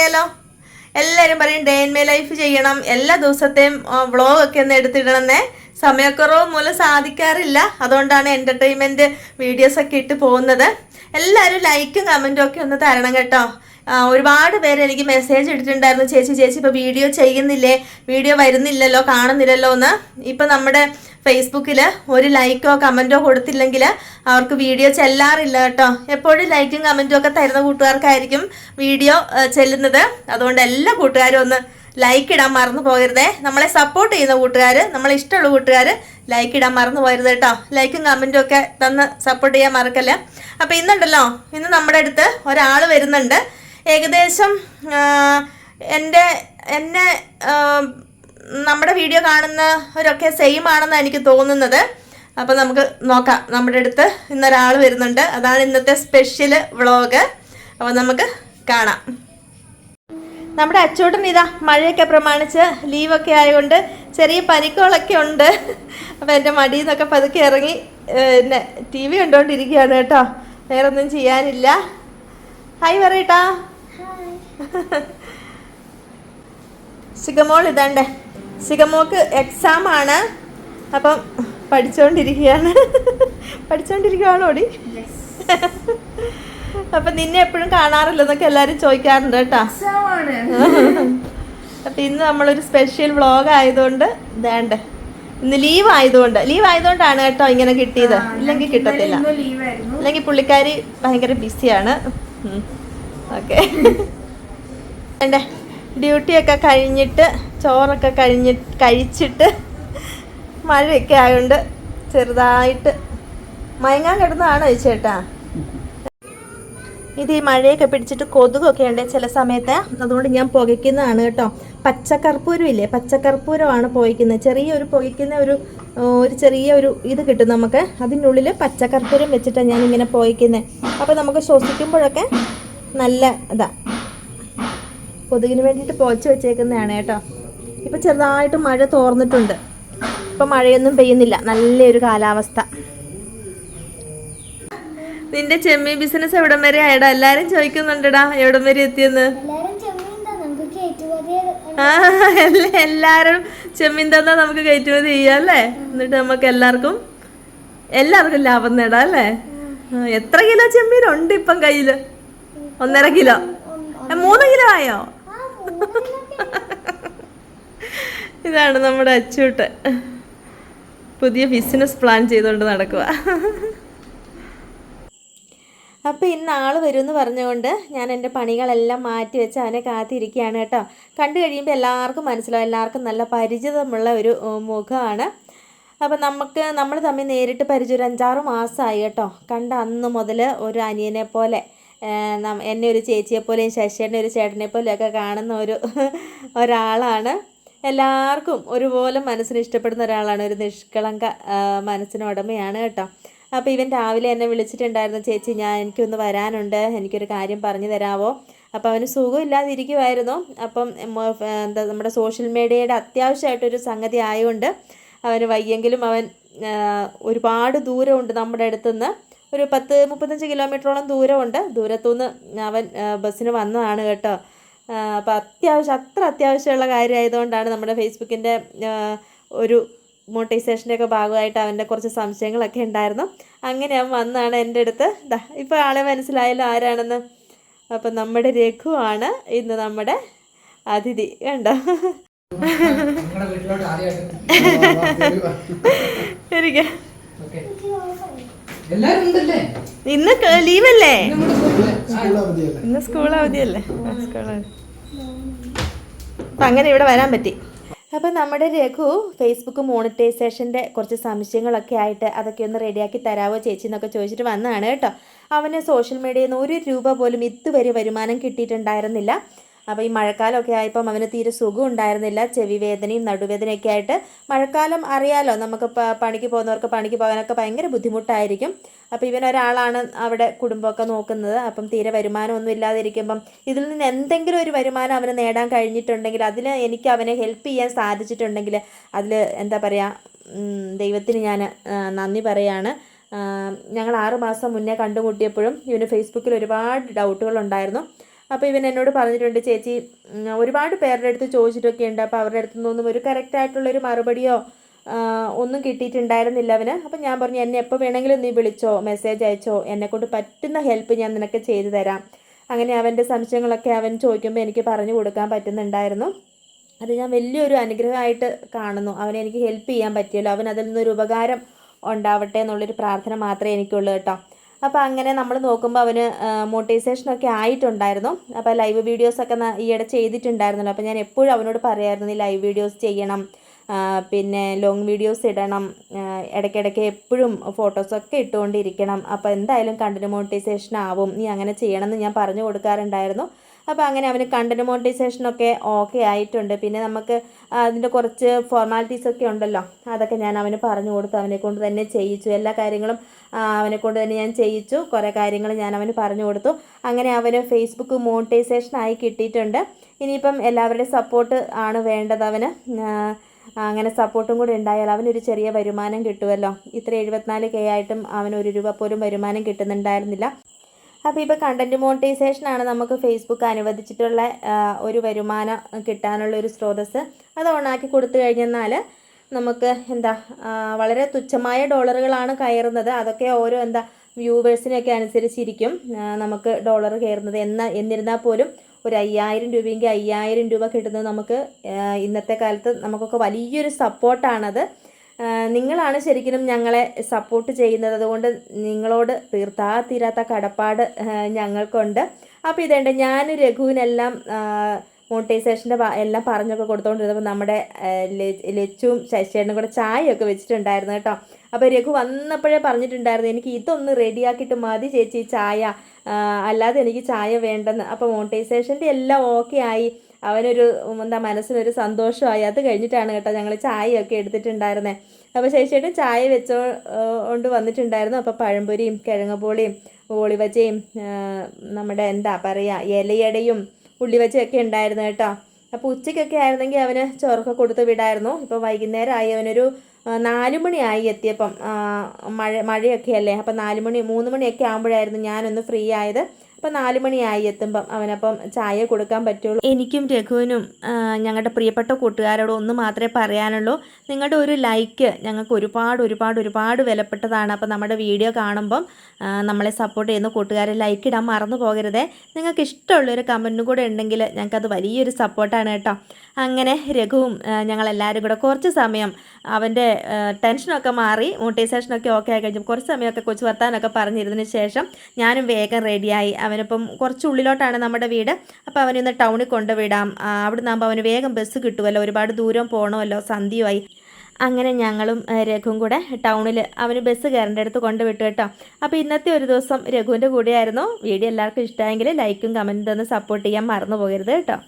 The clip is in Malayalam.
ആയാലോ എല്ലാവരും പറയും ഡേ ഇൻ മൈ ലൈഫ് ചെയ്യണം. എല്ലാ ദിവസത്തെയും വ്ളോഗ് ഒക്കെ ഒന്ന് എടുത്തിടണമെന്നേ സമയക്കുറവ് മൂലം സാധിക്കാറില്ല. അതുകൊണ്ടാണ് എന്റർടൈൻമെന്റ് വീഡിയോസ് ഒക്കെ ഇട്ട് പോകുന്നത്. എല്ലാവരും ലൈക്കും കമന്റും ഒക്കെ ഒന്ന് തരണം കേട്ടോ. ഒരുപാട് പേര് എനിക്ക് മെസ്സേജ് ഇട്ടിട്ടുണ്ടായിരുന്നു. ചേച്ചി ചേച്ചി ഇപ്പോൾ വീഡിയോ ചെയ്യുന്നില്ലേ? വീഡിയോ വരുന്നില്ലല്ലോ കാണുന്നില്ലല്ലോ എന്ന്. ഇപ്പം നമ്മുടെ ഫേസ്ബുക്കിൽ ഒരു ലൈക്കോ കമന്റോ കൊടുത്തില്ലെങ്കിൽ അവർക്ക് വീഡിയോ ചെല്ലാറില്ല കേട്ടോ. എപ്പോഴും ലൈക്കും കമന്റും ഒക്കെ തരുന്ന കൂട്ടുകാർക്കായിരിക്കും വീഡിയോ ചെല്ലുന്നത്. അതുകൊണ്ട് എല്ലാ കൂട്ടുകാരും ഒന്ന് ലൈക്ക് ഇടാൻ മറന്നു പോകരുതേ. നമ്മളെ സപ്പോർട്ട് ചെയ്യുന്ന കൂട്ടുകാർ നമ്മളെ ഇഷ്ടമുള്ള കൂട്ടുകാർ ലൈക്ക് ഇടാൻ മറന്നു പോകരുത് കേട്ടോ. ലൈക്കും കമന്റും ഒക്കെ തന്ന് സപ്പോർട്ട് ചെയ്യാൻ മറക്കല്ല. അപ്പോൾ ഇന്നുണ്ടല്ലോ ഇന്ന് നമ്മുടെ അടുത്ത് ഒരാൾ വരുന്നുണ്ട്. ഏകദേശം എന്റെ എന്നെ നമ്മുടെ വീഡിയോ കാണുന്നവരൊക്കെ സെയിം ആണെന്നാണ് എനിക്ക് തോന്നുന്നത്. അപ്പോൾ നമുക്ക് നോക്കാം. നമ്മുടെ അടുത്ത് ഇന്നൊരാൾ വരുന്നുണ്ട്. അതാണ് ഇന്നത്തെ സ്പെഷ്യൽ വ്ളോഗ് അപ്പോൾ നമുക്ക് കാണാം. നമ്മുടെ അച്ചോട്ടൻ ഇതാ മഴയൊക്കെ പ്രമാണിച്ച് ലീവൊക്കെ ആയതുകൊണ്ട് ചെറിയ പനിക്കോളൊക്കെ ഉണ്ട്. അപ്പോൾ എന്റെ മടിയിൽ നിന്നൊക്കെ പതുക്കെ ഇറങ്ങി പിന്നെ ടി വി കണ്ടുകൊണ്ടിരിക്കുകയാണ് കേട്ടോ. വേറൊന്നും ചെയ്യാനില്ല. ഹായ് പറയട്ടാ. സിഗമോൾ ഇതാണ്ടേ. സിഗമോക്ക് എക്സാം ആണ്. അപ്പം പഠിച്ചുകൊണ്ടിരിക്കുകയാണ് പഠിച്ചുകൊണ്ടിരിക്കുകയാണ് ഓടി അപ്പം നിന്നെ എപ്പോഴും കാണാറില്ലെന്നൊക്കെ എല്ലാവരും ചോദിക്കാറുണ്ട് കേട്ടോ. അപ്പം ഇന്ന് നമ്മളൊരു സ്പെഷ്യൽ വ്ളോഗ് ആയതുകൊണ്ട് ഇതാണ്ട്. ഇന്ന് ലീവ് ആയതുകൊണ്ട്. ലീവ് ആയതുകൊണ്ടാണ് കേട്ടോ ഇങ്ങനെ കിട്ടിയത്. ഇല്ലെങ്കിൽ കിട്ടത്തില്ല. അല്ലെങ്കിൽ പുള്ളിക്കാരി ഭയങ്കര ബിസിയാണ് ഓക്കെ എന്റെ ഡ്യൂട്ടിയൊക്കെ കഴിഞ്ഞിട്ട് ചോറൊക്കെ കഴിഞ്ഞ് കഴിച്ചിട്ട് മഴയൊക്കെ ആയതുകൊണ്ട് ചെറുതായിട്ട് മയങ്ങാൻ കിടന്നതാണോ ചേട്ടാ? ഇത് ഈ മഴയൊക്കെ പിടിച്ചിട്ട് കൊതുകൊക്കെ ഉണ്ട് ചില സമയത്ത്. അതുകൊണ്ട് ഞാൻ പുകയ്ക്കുന്നതാണ് കേട്ടോ. പച്ചക്കർപ്പൂരം ഇല്ലേ പച്ചക്കർപ്പൂരമാണ് പുകയ്ക്കുന്നത്. ചെറിയൊരു പുകയ്ക്കുന്ന ഒരു ഒരു ചെറിയ ഒരു ഇത് കിട്ടും നമുക്ക്. അതിനുള്ളിൽ പച്ചക്കർപ്പൂരം വെച്ചിട്ടാണ് ഞാൻ ഇങ്ങനെ പുകയ്ക്കുന്നത്. അപ്പോൾ നമുക്ക് ശ്വസിക്കുമ്പോഴൊക്കെ നല്ല ഇതാ കൊതുകിന് വേണ്ടിയിട്ട് പുകച്ച് വെച്ചേക്കുന്നതാണ് കേട്ടോ. ഇപ്പം ചെറുതായിട്ട് മഴ തോർന്നിട്ടുണ്ട്. ഇപ്പം മഴയൊന്നും പെയ്യുന്നില്ല. നല്ലൊരു കാലാവസ്ഥ. നിന്റെ ചെമ്മീൻ ബിസിനസ് എവിടം വരെ ആയടാ? എല്ലാരും ചോദിക്കുന്നുണ്ടടാ എവിടം വരെ എത്തിയെന്ന്? എല്ലാരും ചെമ്മീൻ തന്നാ നമുക്ക് കയറ്റുമതി ചെയ്യാം അല്ലേ? എന്നിട്ട് നമുക്ക് എല്ലാവർക്കും എല്ലാവർക്കും ലാഭം നേടാം അല്ലേ? എത്ര കിലോ ചെമ്മീൻ ഉണ്ട് ഇപ്പം കയ്യിൽ? ഒന്നര കിലോ. മൂന്ന് കിലോ ആയോ? ഇതാണ് നമ്മുടെ അച്ചൂട്ട്. പുതിയ ബിസിനസ് പ്ലാൻ ചെയ്തുകൊണ്ട് നടക്കുക അപ്പോൾ ഇന്ന് ആൾ വരുമെന്ന് പറഞ്ഞുകൊണ്ട് ഞാൻ എന്റെ പണികളെല്ലാം മാറ്റി വെച്ച് അവനെ കാത്തിരിക്കുകയാണ് കേട്ടോ. കണ്ടു കഴിയുമ്പോൾ എല്ലാവർക്കും മനസ്സിലാവും. എല്ലാവർക്കും നല്ല പരിചിതമുള്ള ഒരു മുഖമാണ്. അപ്പോൾ നമുക്ക് നമ്മൾ തമ്മിൽ നേരിട്ട് പരിചയം ഒരു അഞ്ചാറ് മാസമായി കേട്ടോ. കണ്ട അന്ന് മുതൽ ഒരു അനിയനെ പോലെ. എന്നെ ഒരു ചേച്ചിയെ പോലെയും ഒരു ചേട്ടനെ പോലെയൊക്കെ കാണുന്ന ഒരു ഒരാളാണ്. എല്ലാവർക്കും ഒരുപോലെ മനസ്സിന് ഇഷ്ടപ്പെടുന്ന ഒരാളാണ്. ഒരു നിഷ്കളങ്ക മനസ്സിന് ഉടമയാണ് കേട്ടോ. അപ്പോൾ ഇവൻ രാവിലെ എന്നെ വിളിച്ചിട്ടുണ്ടായിരുന്നു ചേച്ചി ഞാൻ എനിക്കൊന്ന് വരാനുണ്ട്. എനിക്കൊരു കാര്യം പറഞ്ഞു തരാമോ അപ്പോൾ അവന് സുഖമില്ലാതിരിക്കുമായിരുന്നു അപ്പം എന്താ നമ്മുടെ സോഷ്യൽ മീഡിയയുടെ അത്യാവശ്യമായിട്ടൊരു സംഗതി ആയതുകൊണ്ട് അവന് വയ്യെങ്കിലും അവൻ ഒരുപാട് ദൂരമുണ്ട് നമ്മുടെ അടുത്തുനിന്ന്. ഒരു പത്ത് മുപ്പത്തഞ്ച് കിലോമീറ്ററോളം ദൂരമുണ്ട്. ദൂരത്തുനിന്ന് അവൻ ബസ്സിന് വന്നതാണ് കേട്ടോ. അപ്പോൾ അത്യാവശ്യം അത്ര അത്യാവശ്യമുള്ള കാര്യമായതുകൊണ്ടാണ് നമ്മുടെ ഫേസ്ബുക്കിന്റെ ഒരു മോട്ടിവേഷന്റെ ഒക്കെ ഭാഗമായിട്ട് അവന്റെ കുറച്ച് സംശയങ്ങളൊക്കെ ഉണ്ടായിരുന്നു. അങ്ങനെ അവൻ വന്നാണ് എന്റെ അടുത്ത്. ഇപ്പോൾ ആളെ മനസ്സിലായാലും ആരാണെന്ന്. അപ്പം നമ്മുടെ രഘു ആണ് ഇന്ന് നമ്മുടെ അതിഥി കണ്ടോ? നിങ്ങളുടെ വീട്ടിലോട്ട് ആദ്യമായിട്ട് എനിക്ക് ഓക്കെ എല്ലാരും ഉണ്ടല്ലേ ഇന്ന് ലീവല്ലേ? ഇന്ന് സ്കൂൾ അവധിയല്ലേ? സ്കൂൾ അപ്പം അങ്ങനെ ഇവിടെ വരാൻ പറ്റി. അപ്പോൾ നമ്മുടെ രഘു ഫേസ്ബുക്ക് മോണിറ്റൈസേഷന്റെ കുറച്ച് സംശയങ്ങളൊക്കെ ആയിട്ട് അതൊക്കെ ഒന്ന് റെഡിയാക്കി തരാവോ ചേച്ചി എന്നൊക്കെ ചോദിച്ചിട്ട് വന്നതാണ് കേട്ടോ. അവന് സോഷ്യൽ മീഡിയയിൽ നിന്ന് ഒരു രൂപ പോലും ഇതുവരെ വരുമാനം കിട്ടിയിട്ടുണ്ടായിരുന്നില്ല. അപ്പോൾ ഈ മഴക്കാലമൊക്കെ ആയപ്പം അവന് തീരെ സുഖം ഉണ്ടായിരുന്നില്ല. ചെവി വേദനയും നടുവേദനയൊക്കെ ആയിട്ട് മഴക്കാലം അറിയാലോ നമുക്ക് പണിക്ക് പോകുന്നവർക്ക് പണിക്ക് പോകാനൊക്കെ ഭയങ്കര ബുദ്ധിമുട്ടായിരിക്കും. അപ്പോൾ ഇവൻ ഒരാളാണ് അവിടെ കുടുംബമൊക്കെ നോക്കുന്നത്. അപ്പം തീരെ വരുമാനമൊന്നും ഇല്ലാതിരിക്കുമ്പം ഇതിൽ നിന്ന് എന്തെങ്കിലും ഒരു വരുമാനം അവന് നേടാൻ കഴിഞ്ഞിട്ടുണ്ടെങ്കിൽ അതിൽ എനിക്ക് അവനെ ഹെൽപ്പ് ചെയ്യാൻ സാധിച്ചിട്ടുണ്ടെങ്കിൽ അതിൽ എന്താ പറയുക ദൈവത്തിന് ഞാൻ നന്ദി പറയാണ്. ഞങ്ങൾ ആറുമാസം മുന്നേ കണ്ടുമുട്ടിയപ്പോഴും ഇവന് ഫേസ്ബുക്കിൽ ഒരുപാട് ഡൗട്ടുകളുണ്ടായിരുന്നു അപ്പോൾ ഇവൻ എന്നോട് പറഞ്ഞിട്ടുണ്ട് ചേച്ചി ഒരുപാട് പേരുടെ അടുത്ത് ചോദിച്ചിട്ടൊക്കെ ഉണ്ട്. അപ്പോൾ അവരുടെ അടുത്തു നിന്നൊന്നും ഒരു കറക്റ്റ് ആയിട്ടുള്ളൊരു മറുപടിയോ ഒന്നും കിട്ടിയിട്ടുണ്ടായിരുന്നില്ല അവന്. അപ്പം ഞാൻ പറഞ്ഞു എന്നെ എപ്പോൾ വേണമെങ്കിലും നീ വിളിച്ചോ മെസ്സേജ് അയച്ചോ? എന്നെക്കൊണ്ട് പറ്റുന്ന ഹെൽപ്പ് ഞാൻ നിനക്ക് ചെയ്തു തരാം. അങ്ങനെ അവന്റെ സംശയങ്ങളൊക്കെ അവൻ ചോദിക്കുമ്പോൾ എനിക്ക് പറഞ്ഞു കൊടുക്കാൻ പറ്റുന്നുണ്ടായിരുന്നു. അത് ഞാൻ വലിയൊരു അനുഗ്രഹമായിട്ട് കാണുന്നു. അവനെ എനിക്ക് ഹെൽപ്പ് ചെയ്യാൻ പറ്റിയല്ലോ. അവൻ അതിൽ നിന്നൊരു ഉപകാരം ഉണ്ടാവട്ടെ എന്നുള്ളൊരു പ്രാർത്ഥന മാത്രമേ എനിക്കുള്ളൂ കേട്ടോ. അപ്പോൾ അങ്ങനെ നമ്മൾ നോക്കുമ്പോൾ അവന് മോട്ടിവേഷനൊക്കെ ആയിട്ടുണ്ടായിരുന്നു. അപ്പോൾ ലൈവ് വീഡിയോസൊക്കെ ഈയിടെ ചെയ്തിട്ടുണ്ടായിരുന്നല്ലോ. അപ്പോൾ ഞാൻ എപ്പോഴും അവനോട് പറയായിരുന്നു ലൈവ് വീഡിയോസ് ചെയ്യണം പിന്നെ ലോങ് വീഡിയോസ് ഇടണം ഇടയ്ക്കിടയ്ക്ക് എപ്പോഴും ഫോട്ടോസൊക്കെ ഇട്ടുകൊണ്ടിരിക്കണം. അപ്പോൾ എന്തായാലും കണ്ടിന്യൂ മോണിറ്റൈസേഷൻ ആവും. നീ അങ്ങനെ ചെയ്യണമെന്ന് ഞാൻ പറഞ്ഞു കൊടുക്കാറുണ്ടായിരുന്നു. അപ്പോൾ അങ്ങനെ അവന് കണ്ടന്റ് മോണിറ്റൈസേഷനൊക്കെ ഓക്കെ ആയിട്ടുണ്ട്. പിന്നെ നമുക്ക് അതിന്റെ കുറച്ച് ഫോർമാലിറ്റീസ് ഒക്കെ ഉണ്ടല്ലോ. അതൊക്കെ ഞാൻ അവന് പറഞ്ഞു കൊടുത്തു. അവനെ കൊണ്ട് തന്നെ ചെയ്യിച്ചു. എല്ലാ കാര്യങ്ങളും അവനെ കൊണ്ട് തന്നെ ഞാൻ ചെയ്യിച്ചു. കുറേ കാര്യങ്ങൾ ഞാൻ അവന് പറഞ്ഞു കൊടുത്തു. അങ്ങനെ അവന് ഫേസ്ബുക്ക് മോണിറ്റൈസേഷൻ ആയി കിട്ടിയിട്ടുണ്ട്. ഇനിയിപ്പം എല്ലാവരുടെയും സപ്പോർട്ട് ആണ് വേണ്ടത് അവന്. അങ്ങനെ സപ്പോർട്ടും കൂടെ ഉണ്ടായാൽ അവനൊരു ചെറിയ വരുമാനം കിട്ടുമല്ലോ ഇത്ര എഴുപത്തിനാല് കെ ആയിട്ടും അവന് ഒരു രൂപ പോലും വരുമാനം കിട്ടുന്നുണ്ടായിരുന്നില്ല. അപ്പോൾ ഇപ്പോൾ കണ്ടന്റ് മോണിറ്റൈസേഷനാണ് നമുക്ക് ഫേസ്ബുക്ക് അനുവദിച്ചിട്ടുള്ള ഒരു വരുമാനം കിട്ടാനുള്ള ഒരു സ്രോതസ്സ്. അത് ഓണാക്കി കൊടുത്തു കഴിഞ്ഞെന്നാൽ നമുക്ക് എന്താ വളരെ തുച്ഛമായ ഡോളറുകളാണ് കയറുന്നത്. അതൊക്കെ ഓരോ എന്താ വ്യൂവേഴ്സിനൊക്കെ അനുസരിച്ചിരിക്കും നമുക്ക് ഡോളർ കയറുന്നത്. എന്ന എന്നിരുന്നാൽ പോലും ഒരു അയ്യായിരം രൂപയെങ്കിൽ അയ്യായിരം രൂപ കിട്ടുന്നത് നമുക്ക് ഇന്നത്തെ കാലത്ത് നമുക്കൊക്കെ വലിയൊരു സപ്പോർട്ടാണത് നിങ്ങളാണ് ശരിക്കും ഞങ്ങളെ സപ്പോർട്ട് ചെയ്യുന്നത്. അതുകൊണ്ട് നിങ്ങളോട് തീർത്താ തീരാത്ത കടപ്പാട് ഞങ്ങൾക്കുണ്ട്. അപ്പോൾ ഇതേണ്ട ഞാൻ രഘുവിനെല്ലാം മോണിറ്റൈസേഷന്റെ എല്ലാം പറഞ്ഞൊക്കെ കൊടുത്തുകൊണ്ടിരുന്നപ്പോൾ നമ്മുടെ ലച്ചും ശശിയേട്ടനും കൂടെ ചായയൊക്കെ വെച്ചിട്ടുണ്ടായിരുന്നു കേട്ടോ. അപ്പോൾ രഘു വന്നപ്പോഴേ പറഞ്ഞിട്ടുണ്ടായിരുന്നു എനിക്ക് ഇതൊന്ന് റെഡിയാക്കിയിട്ട് മതി ചേച്ചി ചായ. അല്ലാതെ എനിക്ക് ചായ വേണ്ടെന്ന്. അപ്പോൾ മോണിറ്റൈസേഷന്റെ എല്ലാം ഓക്കെ ആയി. അവനൊരു എന്താ മനസ്സിനൊരു സന്തോഷമായി. അത് കഴിഞ്ഞിട്ടാണ് കേട്ടോ ഞങ്ങൾ ചായയൊക്കെ എടുത്തിട്ടുണ്ടായിരുന്നത് അപ്പോൾ ശേഷിയായിട്ട് ചായ വെച്ചോ കൊണ്ട് വന്നിട്ടുണ്ടായിരുന്നു. അപ്പോൾ പഴംപൊരിയും കിഴങ്ങുപോളിയും ഓളിവച്ചയും നമ്മുടെ എന്താ പറയുക ഇലയടയും ഉള്ളിവച്ചയൊക്കെ ഉണ്ടായിരുന്നു കേട്ടോ. അപ്പോൾ ഉച്ചയ്ക്കൊക്കെ ആയിരുന്നെങ്കിൽ അവന് ചോറൊക്കെ കൊടുത്ത് വിടായിരുന്നു. ഇപ്പോൾ വൈകുന്നേരമായി അവനൊരു നാലുമണിയായി നാല് മണിയായി എത്തിയപ്പം മഴ മഴയൊക്കെ അല്ലേ അപ്പം നാല് മണി മൂന്ന് മണിയൊക്കെ ആകുമ്പോഴായിരുന്നു ഞാനൊന്ന് ഫ്രീ ആയത് അപ്പം നാല് മണിയായി എത്തുമ്പം അവനപ്പം ചായ കൊടുക്കാൻ പറ്റുള്ളൂ. എനിക്കും രഘുവിനും ഞങ്ങളുടെ പ്രിയപ്പെട്ട കൂട്ടുകാരോട് ഒന്ന് മാത്രമേ പറയാനുള്ളൂ. നിങ്ങളുടെ ഒരു ലൈക്ക് ഞങ്ങൾക്ക് ഒരുപാട് ഒരുപാട് ഒരുപാട് വിലപ്പെട്ടതാണ്. അപ്പോൾ നമ്മുടെ വീഡിയോ കാണുമ്പം നമ്മളെ സപ്പോർട്ട് ചെയ്യുന്ന കൂട്ടുകാരെ ലൈക്ക് ഇടാൻ മറന്നു പോകരുതേ. നിങ്ങൾക്ക് ഇഷ്ടമുള്ളൊരു കമന്റും കൂടെ ഉണ്ടെങ്കിൽ ഞങ്ങൾക്കത് വലിയൊരു സപ്പോർട്ടാണ് കേട്ടോ. അങ്ങനെ രഘുവും ഞങ്ങളെല്ലാവരും കൂടെ കുറച്ച് സമയം അവന്റെ ടെൻഷനൊക്കെ മാറി മോട്ടിവേഷനൊക്കെ ഓക്കെ ആയി കഴിഞ്ഞു കുറച്ച് സമയമൊക്കെ കൊച്ചു വർത്താനൊക്കെ പറഞ്ഞിരുന്നതിന് ശേഷം ഞാനും വേഗം റെഡിയായി അവനിപ്പം കുറച്ച് ഉള്ളിലോട്ടാണ് നമ്മുടെ വീട്. അപ്പോൾ അവനൊന്ന് ടൗണിൽ കൊണ്ടുവിടാം. അവിടെ നിന്നാകുമ്പോൾ അവന് വേഗം ബസ് കിട്ടുമല്ലോ ഒരുപാട് ദൂരം പോകണമല്ലോ സന്ധ്യമായി അങ്ങനെ ഞങ്ങളും രഘുവും കൂടെ ടൗണിൽ അവന് ബസ് കയറേണ്ട അടുത്ത് കൊണ്ടുവിട്ടു കേട്ടോ. അപ്പോൾ ഇന്നത്തെ ഒരു ദിവസം രഘുവിന്റെ കൂടെയായിരുന്നു. വീഡിയോ എല്ലാവർക്കും ഇഷ്ടമായെങ്കിൽ ലൈക്കും കമന്റും തന്ന് സപ്പോർട്ട് ചെയ്യാൻ മറന്നു പോകരുത് കേട്ടോ.